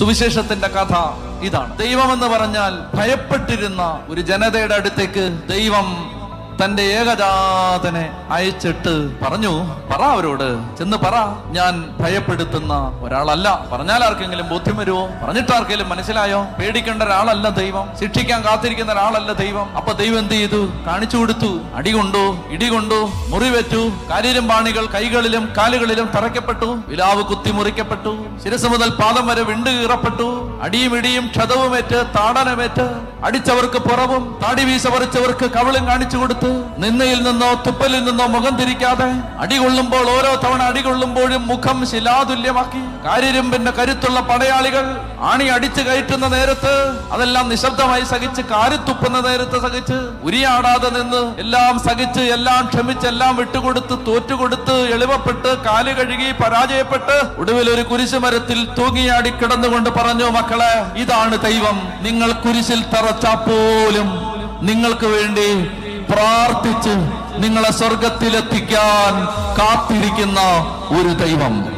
സുവിശേഷത്തിന്റെ കഥ ഇതാണ്. ദൈവം എന്ന് പറഞ്ഞാൽ ഭയപ്പെട്ടിരുന്ന ഒരു ജനതയുടെ അടുത്തേക്ക് ദൈവം തന്റെ ഏകജാതനെ അയച്ചിട്ട് പറഞ്ഞു പറ അവരോട്. ചെന്ന് പറ. ഞാൻ ഭയപ്പെടുത്തുന്ന ഒരാളല്ല. പറഞ്ഞാൽ ആർക്കെങ്കിലും ബോധ്യം വരുമോ പറഞ്ഞിട്ടാർക്കെങ്കിലും മനസ്സിലായോ? പേടിക്കേണ്ട ഒരാളല്ല ദൈവം. ശിക്ഷിക്കാൻ കാത്തിരിക്കുന്ന ഒരാളല്ല ദൈവം. അപ്പൊ ദൈവം എന്ത് ചെയ്തു? കാണിച്ചു കൊടുത്തു. അടി കൊണ്ടു ഇടി കൊണ്ടു മുറിവെച്ചു കാലിലും പാണികൾ കൈകളിലും കാലുകളിലും തറയ്ക്കപ്പെട്ടു. വിലാവ് കുത്തി മുറിക്കപ്പെട്ടു. ശിരസ് മുതൽ പാദം വരെ വിണ്ടു കീറപ്പെട്ടു. അടിയും ഇടിയും ക്ഷതവുമേറ്റ് താടനമേറ്റ് അടിച്ചവർക്ക് പുറവും താടി വീശ പറിച്ചവർക്ക് കവിളും കാണിച്ചു കൊടുത്ത്. നിന്നയിൽ നിന്നോ തുപ്പലിൽ നിന്നോ മുഖം തിരിക്കാതെ അടികൊള്ളുമ്പോൾ ഓരോ തവണ അടികൊള്ളുമ്പോഴും മുഖം ശിലാതുല്യമാക്കി. കാര്യരുമ്പിന്റെ കരുത്തുള്ള പടയാളികൾ ആണി അടിച്ചു കയറ്റുന്ന നേരത്ത് അതെല്ലാം നിശബ്ദമായി സഹിച്ച് കാരിത്തുപ്പുന്ന നേരത്ത് സഹിച്ച് ഉരിയാടാതെ നിന്ന് എല്ലാം സഹിച്ച് എല്ലാം ക്ഷമിച്ച് എല്ലാം വിട്ടുകൊടുത്ത് തോറ്റുകൊടുത്ത് എളിവപ്പെട്ട് കാൽ കഴുകി പരാജയപ്പെട്ട് ഒടുവിൽ ഒരു കുരിശുമരത്തിൽ തൂങ്ങിയാടി കിടന്നുകൊണ്ട് പറഞ്ഞു മക്കളെ ഇതാണ് ദൈവം. നിങ്ങൾ കുരിശിൽ തറച്ചാ പോലും നിങ്ങൾക്ക് വേണ്ടി പ്രാർത്ഥിച്ച് നിങ്ങളെ സ്വർഗത്തിലെത്തിക്കാൻ കാത്തിരിക്കുന്ന ഒരു ദൈവം.